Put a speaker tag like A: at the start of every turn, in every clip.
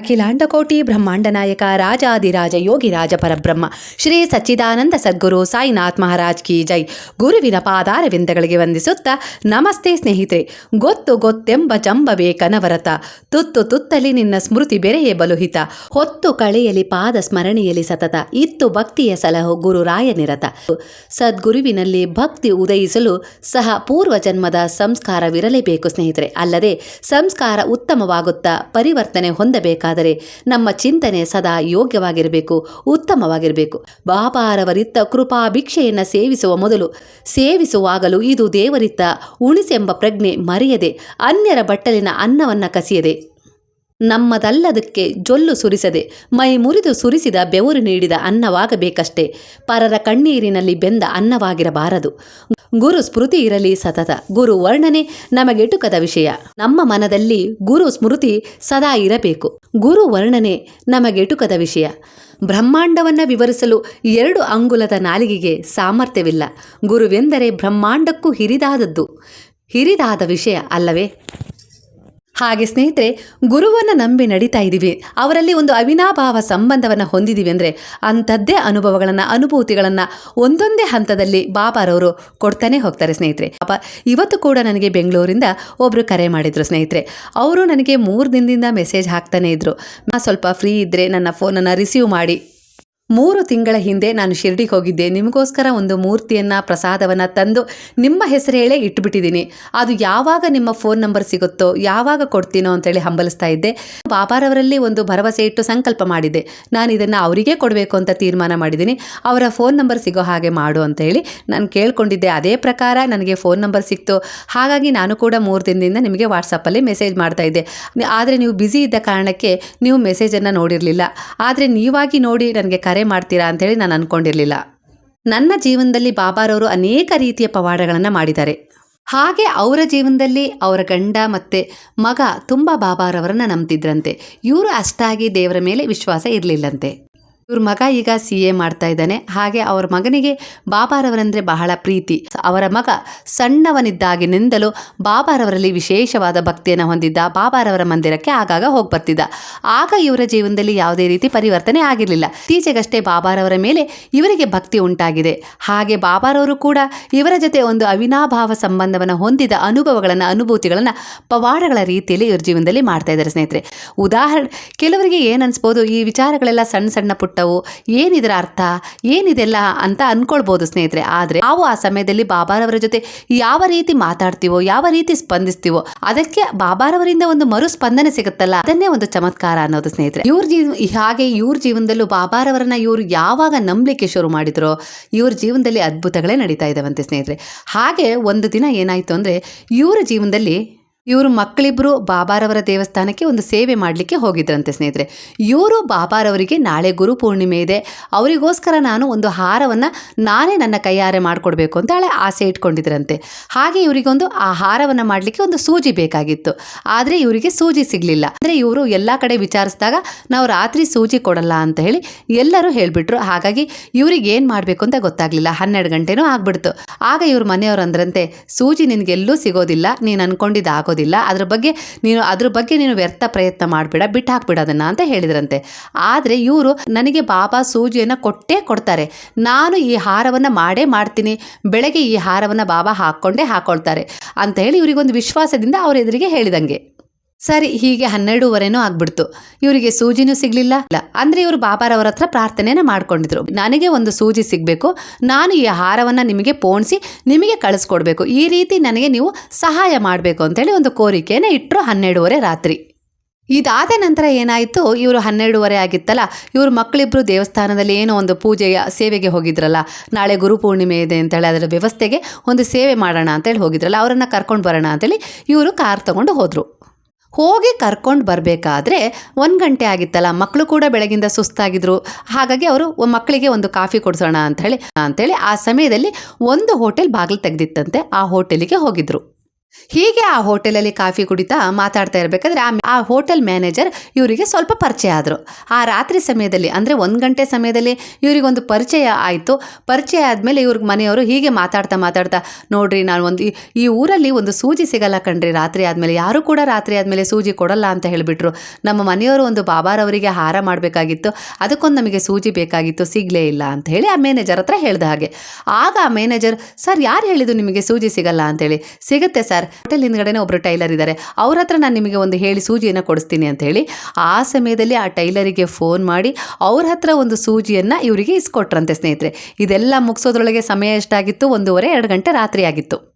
A: ಅಖಿಲಾಂಡಕೋಟಿ ಬ್ರಹ್ಮಾಂಡ ನಾಯಕ ರಾಜಾದಿರಾಜ ಯೋಗಿರಾಜ ಪರಬ್ರಹ್ಮ, ಶ್ರೀ ಸಚ್ಚಿದಾನಂದ ಸದ್ಗುರು ಸಾಯಿನಾಥ್ ಮಹಾರಾಜ್ ಕಿ ಜೈ. ಗುರುವಿನ ಪಾದಾರವಿಂದಗಳಿಗೆ ವಂದಿಸುತ್ತಾ, ನಮಸ್ತೆ ಸ್ನೇಹಿತರೆ. ಗೊತ್ತು ಗೊತ್ತೆಂಬ ಚಂಬವೇ ಕನವರತ. ತುತ್ತು ತುತ್ತಲಿ ನಿನ್ನ ಸ್ಮೃತಿ ಬೆರೆಯೇ ಬಲುಹಿತ. ಹೊತ್ತು ಕಳೆಯಲಿ ಪಾದ ಸ್ಮರಣೆಯಲ್ಲಿ ಸತತ. ಇತ್ತು ಭಕ್ತಿಯ ಸಲಹು ಗುರುರಾಯ ರಾಯನಿರತ ಸದ್ಗುರುವಿನಲ್ಲಿ ಭಕ್ತಿ ಉದಯಿಸಲು ಸಹ ಪೂರ್ವ ಜನ್ಮದ ಸಂಸ್ಕಾರವಿರಲೇಬೇಕು ಸ್ನೇಹಿತರೆ. ಅಲ್ಲದೆ ಸಂಸ್ಕಾರ ಉತ್ತಮವಾಗುತ್ತಾ ಪರಿವರ್ತನೆ ಹೊಂದಬೇಕಾದರೆ ನಮ್ಮ ಚಿಂತನೆ ಸದಾ ಯೋಗ್ಯವಾಗಿರಬೇಕು, ಉತ್ತಮವಾಗಿರಬೇಕು. ಬಾಬಾರವರಿತ್ತ ಕೃಪಾ ಭಿಕ್ಷೆಯನ್ನು ಸೇವಿಸುವ ಮೊದಲು, ಸೇವಿಸುವಾಗಲೂ ಇದು ದೇವರಿತ್ತ ಉಣಿಸೆಂಬ ಪ್ರಜ್ಞೆ ಮರೆಯದೆ, ಅನ್ಯರ ಬಟ್ಟಲಿನ ಅನ್ನವನ್ನು ಕಸಿಯದೆ. ನಮ್ಮದಲ್ಲದಕ್ಕೆ ಜೊಲ್ಲು ಸುರಿಸದೆ, ಮೈ ಮುರಿದು ಸುರಿಸಿದ ಬೆವರು ನೀಡಿದ ಅನ್ನವಾಗಬೇಕಷ್ಟೇ. ಪರರ ಕಣ್ಣೀರಿನಲ್ಲಿ ಬೆಂದ ಅನ್ನವಾಗಿರಬಾರದು. ಗುರು ಸ್ಮೃತಿ ಇರಲಿ ಸತತ. ಗುರು ವರ್ಣನೆ ನಮಗೆಟುಕದ ವಿಷಯ. ನಮ್ಮ ಮನದಲ್ಲಿ ಗುರು ಸ್ಮೃತಿ ಸದಾ ಇರಬೇಕು. ಗುರು ವರ್ಣನೆ ನಮಗೆಟುಕದ ವಿಷಯ. ಬ್ರಹ್ಮಾಂಡವನ್ನು ವಿವರಿಸಲು ಎರಡು ಅಂಗುಲದ ನಾಲಿಗೆಗೆ ಸಾಮರ್ಥ್ಯವಿಲ್ಲ. ಗುರುವೆಂದರೆ ಬ್ರಹ್ಮಾಂಡಕ್ಕೂ ಹಿರಿದಾದದ್ದು. ಹಿರಿದಾದ ವಿಷಯ ಅಲ್ಲವೇ? ಹಾಗೆ ಸ್ನೇಹಿತರೆ, ಗುರುವನ್ನು ನಂಬಿ ನಡೀತಾ ಇದ್ದೀವಿ. ಅವರಲ್ಲಿ ಒಂದು ಅವಿನಾಭಾವ ಸಂಬಂಧವನ್ನು ಹೊಂದಿದ್ದೀವಿ ಅಂದರೆ ಅಂಥದ್ದೇ ಅನುಭವಗಳನ್ನು, ಅನುಭೂತಿಗಳನ್ನು ಒಂದೊಂದೇ ಹಂತದಲ್ಲಿ ಬಾಬಾರವರು ಕೊಡ್ತಾನೆ ಹೋಗ್ತಾರೆ ಸ್ನೇಹಿತರೆ. ಪಾಪ, ಇವತ್ತು ಕೂಡ ನನಗೆ ಬೆಂಗಳೂರಿಂದ ಒಬ್ಬರು ಕರೆ ಮಾಡಿದರು ಸ್ನೇಹಿತರೆ. ಅವರು ನನಗೆ ಮೂರು ದಿನದಿಂದ ಮೆಸೇಜ್ ಹಾಕ್ತಾನೆ ಇದ್ದರು ಸ್ವಲ್ಪ ಫ್ರೀ ಇದ್ದರೆ ನನ್ನ ಫೋನನ್ನು ರಿಸೀವ್ ಮಾಡಿ ಮೂರು ತಿಂಗಳ ಹಿಂದೆ ನಾನು ಶಿರ್ಡಿಗೆ ಹೋಗಿದ್ದೆ. ನಿಮಗೋಸ್ಕರ ಒಂದು ಮೂರ್ತಿಯನ್ನು, ಪ್ರಸಾದವನ್ನು ತಂದು ನಿಮ್ಮ ಹೆಸರು ಹೇಳೇ ಇಟ್ಬಿಟ್ಟಿದ್ದೀನಿ. ಅದು ಯಾವಾಗ ನಿಮ್ಮ ಫೋನ್ ನಂಬರ್ ಸಿಗುತ್ತೋ, ಯಾವಾಗ ಕೊಡ್ತೀನೋ ಅಂತೇಳಿ ಹಂಬಲಿಸ್ತಾ ಇದ್ದೆ. ಬಾಬಾರವರಲ್ಲಿ ಒಂದು ಭರವಸೆ ಇಟ್ಟು ಸಂಕಲ್ಪ ಮಾಡಿದ್ದೆ. ನಾನು ಇದನ್ನು ಅವರಿಗೆ ಕೊಡಬೇಕು ಅಂತ ತೀರ್ಮಾನ ಮಾಡಿದ್ದೀನಿ. ಅವರ ಫೋನ್ ನಂಬರ್ ಸಿಗೋ ಹಾಗೆ ಮಾಡು ಅಂತ ಹೇಳಿ ನಾನು ಕೇಳ್ಕೊಂಡಿದ್ದೆ. ಅದೇ ಪ್ರಕಾರ ನನಗೆ ಫೋನ್ ನಂಬರ್ ಸಿಕ್ತು. ಹಾಗಾಗಿ ನಾನು ಕೂಡ ಮೂರು ದಿನದಿಂದ ನಿಮಗೆ ವಾಟ್ಸಪ್ಪಲ್ಲಿ ಮೆಸೇಜ್ ಮಾಡ್ತಾ ಇದ್ದೆ. ಆದರೆ ನೀವು ಬ್ಯುಸಿ ಇದ್ದ ಕಾರಣಕ್ಕೆ ನೀವು ಮೆಸೇಜನ್ನು ನೋಡಿರಲಿಲ್ಲ. ಆದರೆ ನೀವಾಗಿ ನೋಡಿ ನನಗೆ ಕರೆ ಮಾಡ್ತೀರಾ ಅಂತೇಳಿ ನಾನು ಅಂದ್ಕೊಂಡಿರಲಿಲ್ಲ ನನ್ನ ಜೀವನದಲ್ಲಿ ಬಾಬಾರವರು ಅನೇಕ ರೀತಿಯ ಪವಾಡಗಳನ್ನು ಮಾಡಿದ್ದಾರೆ. ಹಾಗೆ ಅವರ ಜೀವನದಲ್ಲಿ ಅವರ ಗಂಡ ಮತ್ತು ಮಗ ತುಂಬ ಬಾಬಾರವರನ್ನು ನಂಬ್ತಿದ್ರಂತೆ. ಇವರು ಅಷ್ಟಾಗಿ ದೇವರ ಮೇಲೆ ವಿಶ್ವಾಸ ಇರಲಿಲ್ಲಂತೆ. ಇವ್ರ ಮಗ ಈಗ ಸಿ ಎ ಮಾಡ್ತಾ ಇದ್ದಾನೆ. ಹಾಗೆ ಅವರ ಮಗನಿಗೆ ಬಾಬಾರವರಂದ್ರೆ ಬಹಳ ಪ್ರೀತಿ. ಅವರ ಮಗ ಸಣ್ಣವನಿದ್ದಾಗಿನಿಂದಲೂ ಬಾಬಾರವರಲ್ಲಿ ವಿಶೇಷವಾದ ಭಕ್ತಿಯನ್ನು ಹೊಂದಿದ್ದ. ಬಾಬಾರವರ ಮಂದಿರಕ್ಕೆ ಆಗಾಗ ಹೋಗಿ ಬರ್ತಿದ್ದ ಆಗ ಇವರ ಜೀವನದಲ್ಲಿ ಯಾವುದೇ ರೀತಿ ಪರಿವರ್ತನೆ ಆಗಿರಲಿಲ್ಲ. ಇತ್ತೀಚೆಗಷ್ಟೇ ಬಾಬಾರವರ ಮೇಲೆ ಇವರಿಗೆ ಭಕ್ತಿ ಉಂಟಾಗಿದೆ. ಹಾಗೆ ಬಾಬಾರವರು ಕೂಡ ಇವರ ಜೊತೆ ಒಂದು ಅವಿನಾಭಾವ ಸಂಬಂಧವನ್ನು ಹೊಂದಿದ ಅನುಭವಗಳನ್ನು, ಅನುಭೂತಿಗಳನ್ನು ಪವಾಡಗಳ ರೀತಿಯಲ್ಲಿ ಇವ್ರ ಜೀವನದಲ್ಲಿ ಮಾಡ್ತಾ ಇದ್ದಾರೆ ಸ್ನೇಹಿತರೆ. ಉದಾಹರಣೆ, ಕೆಲವರಿಗೆ ಏನು ಈ ವಿಚಾರಗಳೆಲ್ಲ ಸಣ್ಣ ಸಣ್ಣ ಪುಟ್ಟವು ಏನಿದರ ಅರ್ಥ? ಏನಿದೆಲ್ಲ ಅಂತ ಅನ್ಕೊಳ್ಬೋದು ಸ್ನೇಹಿತರೆ. ಆದರೆ ನಾವು ಆ ಸಮಯದಲ್ಲಿ ಬಾಬಾರವರ ಜೊತೆ ಯಾವ ರೀತಿ ಮಾತಾಡ್ತೀವೋ, ಯಾವ ರೀತಿ ಸ್ಪಂದಿಸ್ತೀವೋ, ಅದಕ್ಕೆ ಬಾಬಾರವರಿಂದ ಒಂದು ಮರು ಸ್ಪಂದನೆ ಸಿಗುತ್ತಲ್ಲ? ಅದನ್ನೇ ಒಂದು ಚಮತ್ಕಾರ ಅನ್ನೋದು ಸ್ನೇಹಿತರೆ. ಇವ್ರ ಜೀವ ಹಾಗೆ ಇವ್ರ ಜೀವನದಲ್ಲೂ ಬಾಬಾರವರನ್ನ ಇವರು ಯಾವಾಗ ನಂಬಲಿಕ್ಕೆ ಶುರು ಮಾಡಿದ್ರೋ, ಇವ್ರ ಜೀವನದಲ್ಲಿ ಅದ್ಭುತಗಳೇ ನಡೀತಾ ಇದ್ದಾವಂತೆ ಸ್ನೇಹಿತರೆ. ಹಾಗೆ ಒಂದು ದಿನ ಏನಾಯಿತು ಅಂದರೆ, ಇವರ ಜೀವನದಲ್ಲಿ ಇವರು ಮಕ್ಕಳಿಬ್ಬರು ಬಾಬಾರವರ ದೇವಸ್ಥಾನಕ್ಕೆ ಒಂದು ಸೇವೆ ಮಾಡಲಿಕ್ಕೆ ಹೋಗಿದ್ರಂತೆ ಸ್ನೇಹಿತರೆ. ಇವರು ಬಾಬಾರವರಿಗೆ ನಾಳೆ ಗುರು ಪೂರ್ಣಿಮೆ ಇದೆ. ಅವರಿಗೋಸ್ಕರ ನಾನು ಒಂದು ಹಾರವನ್ನು ನಾನೇ ನನ್ನ ಕೈಯಾರೆ ಮಾಡಿಕೊಡ್ಬೇಕು ಅಂತ ಹೇಳಿ ಆಸೆ ಇಟ್ಕೊಂಡಿದ್ರಂತೆ. ಹಾಗೆ ಇವರಿಗೊಂದು ಆ ಹಾರವನ್ನು ಮಾಡಲಿಕ್ಕೆ ಒಂದು ಸೂಜಿ ಬೇಕಾಗಿತ್ತು. ಆದರೆ ಇವರಿಗೆ ಸೂಜಿ ಸಿಗಲಿಲ್ಲ. ಅಂದರೆ ಇವರು ಎಲ್ಲ ಕಡೆ ವಿಚಾರಿಸಿದಾಗ ನಾವು ರಾತ್ರಿ ಸೂಜಿ ಕೊಡಲ್ಲ ಅಂತ ಹೇಳಿ ಎಲ್ಲರೂ ಹೇಳಿಬಿಟ್ರು. ಹಾಗಾಗಿ ಇವರಿಗೆ ಏನು ಮಾಡಬೇಕು ಅಂತ ಗೊತ್ತಾಗಲಿಲ್ಲ. ಹನ್ನೆರಡು ಗಂಟೆನೂ ಆಗ್ಬಿಡ್ತು. ಆಗ ಇವ್ರ ಮನೆಯವರು ಅಂದ್ರಂತೆ, ಸೂಜಿ ನಿನಗೆಲ್ಲೂ ಸಿಗೋದಿಲ್ಲ. ನೀನು ಅನ್ಕೊಂಡಿದ್ದು ಆಗೋದಿಲ್ಲ ಅದ್ರ ಬಗ್ಗೆ ನೀನು, ಅದ್ರ ಬಗ್ಗೆ ನೀನು ವ್ಯರ್ಥ ಪ್ರಯತ್ನ ಮಾಡಬೇಡ, ಬಿಟ್ಟು ಹಾಕ್ಬಿಡ ಅದನ್ನು ಅಂತ ಹೇಳಿದ್ರಂತೆ. ಆದರೆ ಇವರು ನನಗೆ ಬಾಬಾ ಸೂಜಿಯನ್ನು ಕೊಟ್ಟೇ ಕೊಡ್ತಾರೆ. ನಾನು ಈ ಹಾರವನ್ನು ಮಾಡೇ ಮಾಡ್ತೀನಿ. ಬೆಳಗ್ಗೆ ಈ ಹಾರವನ್ನು ಬಾಬಾ ಹಾಕ್ಕೊಂಡೇ ಹಾಕ್ಕೊಳ್ತಾರೆ ಅಂತ ಹೇಳಿ ಇವರಿಗೊಂದು ವಿಶ್ವಾಸದಿಂದ ಅವರ ಎದುರಿಗೆ ಹೇಳಿದಂಗೆ. ಸರಿ, ಹೀಗೆ ಹನ್ನೆರಡೂವರೆನೂ ಆಗ್ಬಿಡ್ತು. ಇವರಿಗೆ ಸೂಜಿನೂ ಸಿಗ್ಲಿಲ್ಲ. ಅಂದ್ರೆ ಇವರು ಬಾಬಾರವರ ಹತ್ರ ಪ್ರಾರ್ಥನೆನ ಮಾಡ್ಕೊಂಡಿದ್ರು. ನನಗೆ ಒಂದು ಸೂಜಿ ಸಿಗಬೇಕು. ನಾನು ಈ ಹಾರವನ್ನು ನಿಮಗೆ ಪೋಣಿಸಿ, ನಿಮಗೆ ಕಳಿಸ್ಕೊಡ್ಬೇಕು. ಈ ರೀತಿ ನನಗೆ ನೀವು ಸಹಾಯ ಮಾಡಬೇಕು ಅಂತೇಳಿ ಒಂದು ಕೋರಿಕೆಯನ್ನು ಇಟ್ಟರು ಹನ್ನೆರಡೂವರೆ ರಾತ್ರಿ. ಇದಾದ ನಂತರ ಏನಾಯಿತು? ಇವರು ಹನ್ನೆರಡೂವರೆ ಆಗಿತ್ತಲ್ಲ, ಇವರು ಮಕ್ಕಳಿಬ್ಬರು ದೇವಸ್ಥಾನದಲ್ಲಿ ಏನೋ ಒಂದು ಪೂಜೆಯ ಸೇವೆಗೆ ಹೋಗಿದ್ರಲ್ಲ, ನಾಳೆ ಗುರು ಪೂರ್ಣಿಮೆ ಇದೆ ಅಂತೇಳಿ ಅದರ ವ್ಯವಸ್ಥೆಗೆ ಒಂದು ಸೇವೆ ಮಾಡೋಣ ಅಂತೇಳಿ ಹೋಗಿದ್ರಲ್ಲ, ಅವರನ್ನು ಕರ್ಕೊಂಡು ಬರೋಣ ಅಂತೇಳಿ ಇವರು ಕಾರ್ ತಗೊಂಡು ಹೋದರು. ಹೋಗಿ ಕರ್ಕೊಂಡು ಬರಬೇಕಾದ್ರೆ ಒಂದು ಗಂಟೆ ಆಗಿತ್ತಲ್ಲ ಮಕ್ಕಳು ಕೂಡ ಬೆಳಗಿಂದ ಸುಸ್ತಾಗಿದ್ರು. ಹಾಗಾಗಿ ಅವರು ಮಕ್ಕಳಿಗೆ ಒಂದು ಕಾಫಿ ಕೊಡಿಸೋಣ ಅಂಥೇಳಿ ಅಂಥೇಳಿ ಆ ಸಮಯದಲ್ಲಿ ಒಂದು ಹೋಟೆಲ್ ಬಾಗಿಲು ತೆಗೆದಿತ್ತಂತೆ, ಆ ಹೋಟೆಲಿಗೆ ಹೋಗಿದ್ರು. ಹೀಗೆ ಆ ಹೋಟೆಲಲ್ಲಿ ಕಾಫಿ ಕುಡಿತಾ ಮಾತಾಡ್ತಾ ಇರಬೇಕಾದ್ರೆ ಆ ಹೋಟೆಲ್ ಮ್ಯಾನೇಜರ್ ಇವರಿಗೆ ಸ್ವಲ್ಪ ಪರಿಚಯ ಆದರು. ಆ ರಾತ್ರಿ ಸಮಯದಲ್ಲಿ, ಅಂದರೆ ಒಂದು ಗಂಟೆ ಸಮಯದಲ್ಲಿ ಇವರಿಗೊಂದು ಪರಿಚಯ ಆಯಿತು. ಪರಿಚಯ ಆದಮೇಲೆ ಇವ್ರಿಗೆ ಮನೆಯವರು ಹೀಗೆ ಮಾತಾಡ್ತಾ ಮಾತಾಡ್ತಾ, ನೋಡ್ರಿ, ನಾನು ಒಂದು ಈ ಊರಲ್ಲಿ ಒಂದು ಸೂಜಿ ಸಿಗಲ್ಲ ಕಣ್ರಿ. ರಾತ್ರಿ ಆದಮೇಲೆ ಯಾರೂ ಕೂಡ ರಾತ್ರಿ ಆದಮೇಲೆ ಸೂಜಿ ಕೊಡಲ್ಲ ಅಂತ ಹೇಳಿಬಿಟ್ರು. ನಮ್ಮ ಮನೆಯವರು ಒಂದು ಬಾಬಾರವರಿಗೆ ಹಾರ ಮಾಡಬೇಕಾಗಿತ್ತು. ಅದಕ್ಕೊಂದು ನಮಗೆ ಸೂಜಿ ಬೇಕಾಗಿತ್ತು, ಸಿಗಲೇ ಇಲ್ಲ ಅಂತ ಹೇಳಿ ಆ ಮ್ಯಾನೇಜರ್ ಹತ್ರ ಹೇಳಿದ ಹಾಗೆ. ಆಗ ಆ ಮ್ಯಾನೇಜರ್, ಸರ್, ಯಾರು ಹೇಳಿದ್ದು ನಿಮಗೆ ಸೂಜಿ ಸಿಗಲ್ಲ? ಅಂತೇಳಿ ಸಿಗುತ್ತೆ ಸರ್. ಹೋಟೆಲ್ ಹಿಂದ್ಗಡೆನೇ ಒಬ್ಬರು ಟೈಲರ್ ಇದ್ದಾರೆ ಅವ್ರ ಹತ್ರ ನಾನು ನಿಮಗೆ ಒಂದು ಹೇಳಿ ಸೂಜಿಯನ್ನು ಕೊಡಿಸ್ತೀನಿ ಅಂತ ಹೇಳಿ, ಆ ಸಮಯದಲ್ಲಿ ಆ ಟೈಲರಿಗೆ ಫೋನ್ ಮಾಡಿ ಅವ್ರ ಹತ್ರ ಒಂದು ಸೂಜಿಯನ್ನು ಇವರಿಗೆ ಇಸ್ಕೊಟ್ರಂತೆ ಸ್ನೇಹಿತರೆ. ಇದೆಲ್ಲ ಮುಗಿಸೋದ್ರೊಳಗೆ ಸಮಯ ಎಷ್ಟಾಗಿತ್ತು? ಒಂದೂವರೆ, ಎರಡು ಗಂಟೆ ರಾತ್ರಿ ಆಗಿತ್ತು.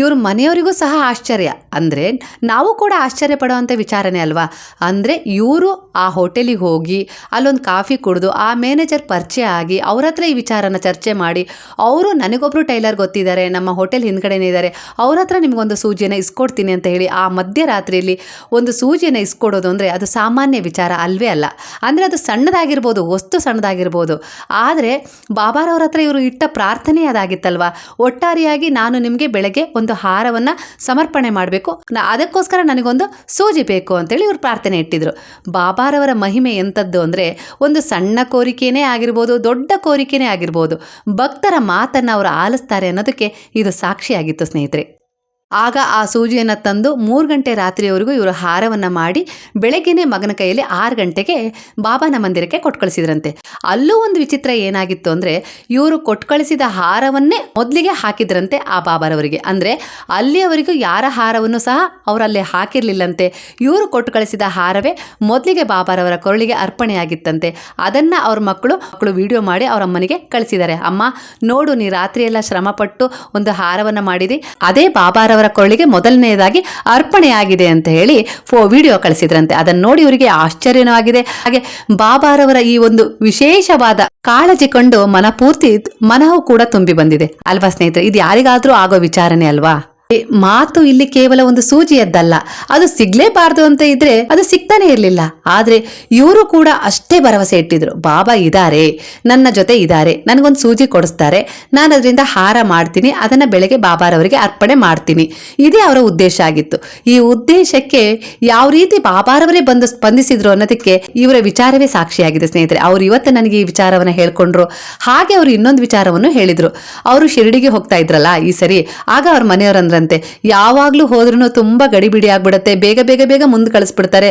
A: ಇವ್ರ ಮನೆಯವರಿಗೂ ಸಹ ಆಶ್ಚರ್ಯ. ಅಂದರೆ ನಾವು ಕೂಡ ಆಶ್ಚರ್ಯ ಪಡುವಂಥ ವಿಚಾರನೇ ಅಲ್ವಾ? ಅಂದರೆ ಇವರು ಆ ಹೋಟೆಲಿಗೆ ಹೋಗಿ ಅಲ್ಲೊಂದು ಕಾಫಿ ಕುಡಿದು ಆ ಮ್ಯಾನೇಜರ್ ಪರಿಚಯ ಆಗಿ ಅವ್ರ ಹತ್ರ ಈ ವಿಚಾರನ ಚರ್ಚೆ ಮಾಡಿ, ಅವರು ನನಗೊಬ್ಬರು ಟೈಲರ್ ಗೊತ್ತಿದ್ದಾರೆ, ನಮ್ಮ ಹೋಟೆಲ್ ಹಿಂದ್ಗಡೆನೇ ಇದ್ದಾರೆ ಅವ್ರ ಹತ್ರ ನಿಮಗೊಂದು ಸೂಜಿಯನ್ನು ಇಸ್ಕೊಡ್ತೀನಿ ಅಂತ ಹೇಳಿ ಆ ಮಧ್ಯರಾತ್ರಿಯಲ್ಲಿ ಒಂದು ಸೂಜಿಯನ್ನು ಇಸ್ಕೊಡೋದು ಅಂದರೆ ಅದು ಸಾಮಾನ್ಯ ವಿಚಾರ ಅಲ್ವೇ ಅಲ್ಲ. ಅಂದರೆ ಅದು ಸಣ್ಣದಾಗಿರ್ಬೋದು, ವಸ್ತು ಸಣ್ಣದಾಗಿರ್ಬೋದು. ಆದರೆ ಬಾಬಾರವ್ರ ಹತ್ರ ಇವರು ಇಟ್ಟ ಪ್ರಾರ್ಥನೆ ಅದಾಗಿತ್ತಲ್ವ? ಒಟ್ಟಾರೆಯಾಗಿ ನಾನು ನಿಮಗೆ ಬೆಳಗ್ಗೆ ಒಂದು ಹಾರವನ್ನು ಸಮರ್ಪಣೆ ಮಾಡಬೇಕು. ಅದಕ್ಕೋಸ್ಕರ ನನಗೊಂದು ಸೂಜಿ ಬೇಕು ಅಂತೇಳಿ ಇವರು ಪ್ರಾರ್ಥನೆ ಇಟ್ಟಿದ್ರು. ಬಾಬಾರವರ ಮಹಿಮೆ ಎಂಥದ್ದು ಅಂದರೆ ಒಂದು ಸಣ್ಣ ಕೋರಿಕೆಯೇ ಆಗಿರ್ಬೋದು, ದೊಡ್ಡ ಕೋರಿಕೆನೇ ಆಗಿರ್ಬೋದು, ಭಕ್ತರ ಮಾತನ್ನು ಅವರು ಆಲಿಸ್ತಾರೆ ಅನ್ನೋದಕ್ಕೆ ಇದು ಸಾಕ್ಷಿಯಾಗಿತ್ತು ಸ್ನೇಹಿತರೆ. ಆಗ ಆ ಸೂಜಿಯನ್ನು ತಂದು ಮೂರು ಗಂಟೆ ರಾತ್ರಿಯವರೆಗೂ ಇವರು ಹಾರವನ್ನು ಮಾಡಿ ಬೆಳಗ್ಗೆನೇ ಮಗನ ಕೈಯಲ್ಲಿ ಆರು ಗಂಟೆಗೆ ಬಾಬಾನ ಮಂದಿರಕ್ಕೆ ಕೊಟ್ಕಳಿಸಿದ್ರಂತೆ. ಅಲ್ಲೂ ಒಂದು ವಿಚಿತ್ರ ಏನಾಗಿತ್ತು ಅಂದರೆ ಇವರು ಕೊಟ್ಕಳಿಸಿದ ಹಾರವನ್ನೇ ಮೊದಲಿಗೆ ಹಾಕಿದ್ರಂತೆ ಆ ಬಾಬಾರವರಿಗೆ. ಅಂದರೆ ಅಲ್ಲಿಯವರೆಗೂ ಯಾರ ಹಾರವನ್ನು ಸಹ ಅವರಲ್ಲಿ ಹಾಕಿರಲಿಲ್ಲಂತೆ. ಇವರು ಕೊಟ್ಟು ಕಳಿಸಿದ ಹಾರವೇ ಮೊದಲಿಗೆ ಬಾಬಾರವರ ಕೊರಳಿಗೆ ಅರ್ಪಣೆಯಾಗಿತ್ತಂತೆ. ಅದನ್ನು ಅವ್ರ ಮಕ್ಕಳು ಮಕ್ಕಳು ವಿಡಿಯೋ ಮಾಡಿ ಅವರ ಅಮ್ಮನಿಗೆ ಕಳಿಸಿದ್ದಾರೆ. ಅಮ್ಮ, ನೋಡು, ನೀ ರಾತ್ರಿಯೆಲ್ಲ ಶ್ರಮಪಟ್ಟು ಒಂದು ಹಾರವನ್ನು ಮಾಡಿದಿ. ಅದೇ ಬಾಬಾರವರ ಕೊರಳಿಗೆ ಮೊದಲನೆಯದಾಗಿ ಅರ್ಪಣೆಯಾಗಿದೆ ಅಂತ ಹೇಳಿ ಫೋ ವಿಡಿಯೋ ಕಳಿಸಿದ್ರಂತೆ. ಅದನ್ನು ನೋಡಿ ಇವರಿಗೆ ಆಶ್ಚರ್ಯನೂ ಆಗಿದೆ ಹಾಗೆ ಬಾಬಾರವರ ಈ ಒಂದು ವಿಶೇಷವಾದ ಕಾಳಜಿ ಕಂಡು ಮನಪೂರ್ತಿ ಮನವು ಕೂಡ ತುಂಬಿ ಬಂದಿದೆ. ಅಲ್ವಾ ಸ್ನೇಹಿತರೆ, ಇದು ಯಾರಿಗಾದ್ರೂ ಆಗೋ ವಿಚಾರನೇ ಅಲ್ವಾ? ಮಾತು ಇಲ್ಲಿ ಕೇವಲ ಒಂದು ಸೂಜಿಯದ್ದಲ್ಲ. ಅದು ಸಿಗ್ಲೇಬಾರ್ದು ಅಂತ ಇದ್ರೆ ಅದು ಸಿಗ್ತಾನೆ ಇರಲಿಲ್ಲ. ಆದ್ರೆ ಇವರು ಕೂಡ ಅಷ್ಟೇ ಭರವಸೆ ಇಟ್ಟಿದ್ರು. ಬಾಬಾ ಇದ್ದಾರೆ ನನ್ನ ಜೊತೆ ಇದ್ದಾರೆ ನನಗೊಂದು ಸೂಜಿ ಕೊಡಿಸ್ತಾರೆ, ನಾನು ಅದರಿಂದ ಹಾರ ಮಾಡ್ತೀನಿ, ಅದನ್ನ ಬೆಳಗ್ಗೆ ಬಾಬಾರವರಿಗೆ ಅರ್ಪಣೆ ಮಾಡ್ತೀನಿ. ಇದೇ ಅವರ ಉದ್ದೇಶ ಆಗಿತ್ತು. ಈ ಉದ್ದೇಶಕ್ಕೆ ಯಾವ ರೀತಿ ಬಾಬಾರವರೇ ಬಂದು ಸ್ಪಂದಿಸಿದ್ರು ಅನ್ನೋದಕ್ಕೆ ಇವರ ವಿಚಾರವೇ ಸಾಕ್ಷಿಯಾಗಿದೆ ಸ್ನೇಹಿತರೆ. ಅವರು ಇವತ್ತು ನನಗೆ ಈ ವಿಚಾರವನ್ನ ಹೇಳ್ಕೊಂಡ್ರು. ಹಾಗೆ ಅವರು ಇನ್ನೊಂದು ವಿಚಾರವನ್ನು ಹೇಳಿದ್ರು. ಅವರು ಶಿರಡಿಗೆ ಹೋಗ್ತಾ ಇದ್ರಲ್ಲ ಈ ಸರಿ. ಆಗ ಅವ್ರ ಮನೆಯವರಂದ್ರಂತೆ ಯಾವಾಗ್ಲೂ ಹೋದ್ರೂ ತುಂಬಾ ಗಡಿಬಿಡಿ ಆಗ್ಬಿಡುತ್ತೆ. ಬೇಗ ಬೇಗ ಬೇಗ ಮುಂದೆ ಕಳಿಸ್ಬಿಡ್ತಾರೆ.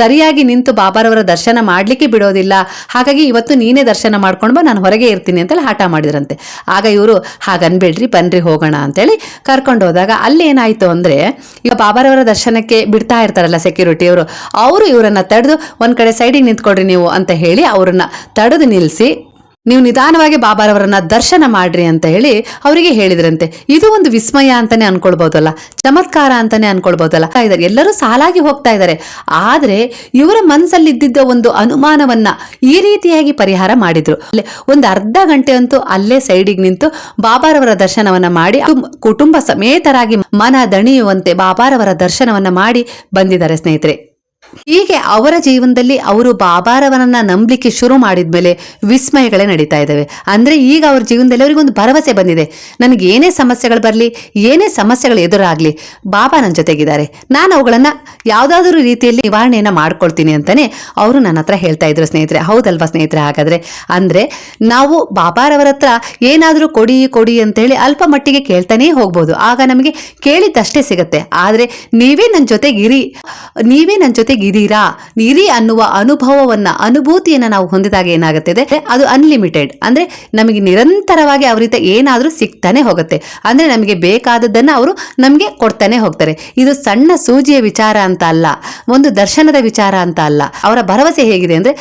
A: ಸರಿಯಾಗಿ ನಿಂತು ಬಾಬಾರವರ ದರ್ಶನ ಮಾಡ್ಲಿಕ್ಕೆ ಬಿಡೋದಿಲ್ಲ. ಹಾಗಾಗಿ ಇವತ್ತು ನೀನೇ ದರ್ಶನ ಮಾಡ್ಕೊಂಡು ಬಾ, ನಾನು ಹೊರಗೆ ಇರ್ತೀನಿ ಅಂತೇಳಿ ಹಠ ಮಾಡಿದ್ರಂತೆ. ಆಗ ಇವರು, ಹಾಗನ್ಬೇಡ್ರಿ, ಬನ್ರಿ, ಹೋಗೋಣ ಅಂತೇಳಿ ಕರ್ಕೊಂಡು ಹೋದಾಗ ಅಲ್ಲಿ ಏನಾಯ್ತು ಅಂದ್ರೆ, ಈಗ ಬಾಬಾರವರ ದರ್ಶನಕ್ಕೆ ಬಿಡ್ತಾ ಇರ್ತಾರಲ್ಲ ಸೆಕ್ಯೂರಿಟಿ ಅವರು ಅವರು ಇವರನ್ನ ತಡೆದು ಒಂದ್ ಕಡೆ ಸೈಡಿಗೆ ನಿಂತ್ಕೊಡ್ರಿ ನೀವು ಅಂತ ಹೇಳಿ ಅವರನ್ನ ತಡೆದು ನಿಲ್ಲಿಸಿ ನೀವು ನಿಧಾನವಾಗಿ ಬಾಬಾರವರನ್ನ ದರ್ಶನ ಮಾಡ್ರಿ ಅಂತ ಹೇಳಿ ಅವರಿಗೆ ಹೇಳಿದ್ರಂತೆ. ಇದು ಒಂದು ವಿಸ್ಮಯ ಅಂತಾನೆ ಅನ್ಕೊಳ್ಬಹುದಲ್ಲ ಚಮತ್ಕಾರ ಅಂತಾನೆ ಅನ್ಕೊಳ್ಬಹುದಲ್ಲ ಇದ್ದಾರೆ ಎಲ್ಲರೂ ಸಾಲಾಗಿ ಹೋಗ್ತಾ ಇದ್ದಾರೆ ಆದ್ರೆ ಇವರ ಮನಸ್ಸಲ್ಲಿ ಇದ್ದಿದ್ದ ಒಂದು ಅನುಮಾನವನ್ನ ಈ ರೀತಿಯಾಗಿ ಪರಿಹಾರ ಮಾಡಿದ್ರು. ಒಂದು ಅರ್ಧ ಗಂಟೆ ಅಂತೂ ಅಲ್ಲೇ ಸೈಡಿಗೆ ನಿಂತು ಬಾಬಾರವರ ದರ್ಶನವನ್ನ ಮಾಡಿ ಕುಟುಂಬ ಸಮೇತರಾಗಿ ಮನ ದಣಿಯುವಂತೆ ಬಾಬಾರವರ ದರ್ಶನವನ್ನ ಮಾಡಿ ಬಂದಿದ್ದಾರೆ ಸ್ನೇಹಿತರೆ. ಹೀಗೆ ಅವರ ಜೀವನದಲ್ಲಿ ಅವರು ಬಾಬಾರವನನ್ನ ನಂಬಲಿಕ್ಕೆ ಶುರು ಮಾಡಿದ ಮೇಲೆ ವಿಸ್ಮಯಗಳೇ ನಡೀತಾ ಇದ್ದಾವೆ. ಅಂದ್ರೆ ಈಗ ಅವ್ರ ಜೀವನದಲ್ಲಿ ಅವರಿಗೆ ಒಂದು ಭರವಸೆ ಬಂದಿದೆ. ನನಗೆ ಏನೇ ಸಮಸ್ಯೆಗಳು ಬರಲಿ, ಏನೇ ಸಮಸ್ಯೆಗಳು ಎದುರಾಗ್ಲಿ, ಬಾಬಾ ನನ್ನ ಜೊತೆಗಿದ್ದಾರೆ. ನಾನು ಅವುಗಳನ್ನ ಯಾವುದಾದ್ರೂ ರೀತಿಯಲ್ಲಿ ನಿವಾರಣೆಯನ್ನ ಮಾಡ್ಕೊಳ್ತೀನಿ ಅಂತಾನೆ ಅವರು ನನ್ನ ಹತ್ರ ಹೇಳ್ತಾ ಇದ್ರು ಸ್ನೇಹಿತರೆ. ಹೌದಲ್ವಾ ಸ್ನೇಹಿತರೆ? ಹಾಗಾದ್ರೆ ಅಂದ್ರೆ ನಾವು ಬಾಬಾರವರ ಹತ್ರ ಏನಾದರೂ ಕೊಡಿ ಕೊಡಿ ಅಂತೇಳಿ ಅಲ್ಪ ಮಟ್ಟಿಗೆ ಕೇಳ್ತಾನೇ ಹೋಗ್ಬೋದು. ಆಗ ನಮಗೆ ಕೇಳಿದ್ದಷ್ಟೇ ಸಿಗುತ್ತೆ. ಆದ್ರೆ ನೀವೇ ನನ್ನ ಜೊತೆಗಿರಿ, ನೀವೇ ನನ್ನ ಜೊತೆಗಿದ್ದೀರಾ ಇರಿ ಅನ್ನುವ ಅನುಭವವನ್ನ, ಅನುಭೂತಿಯನ್ನ ನಾವು ಹೊಂದಿದಾಗ ಏನಾಗುತ್ತೆ ಅದು ಅನ್ಲಿಮಿಟೆಡ್ ಅಂದ್ರೆ ನಮಗೆ ನಿರಂತರವಾಗಿ ಅವರಿಂದ ಏನಾದರೂ ಸಿಗ್ತಾನೆ ಹೋಗುತ್ತೆ. ಅಂದ್ರೆ ನಮಗೆ ಬೇಕಾದದ್ದನ್ನ ಅವರು ನಮಗೆ ಕೊಡ್ತಾನೆ ಹೋಗ್ತಾರೆ. ಇದು ಸಣ್ಣ ಸೂಜಿಯ ವಿಚಾರ ಅಂತ ಅಲ್ಲ, ಒಂದು ದರ್ಶನದ ವಿಚಾರ ಅಂತ ಅಲ್ಲ. ಅವರ ಭರವಸೆ ಹೇಗಿದೆ ಅಂದ್ರೆ,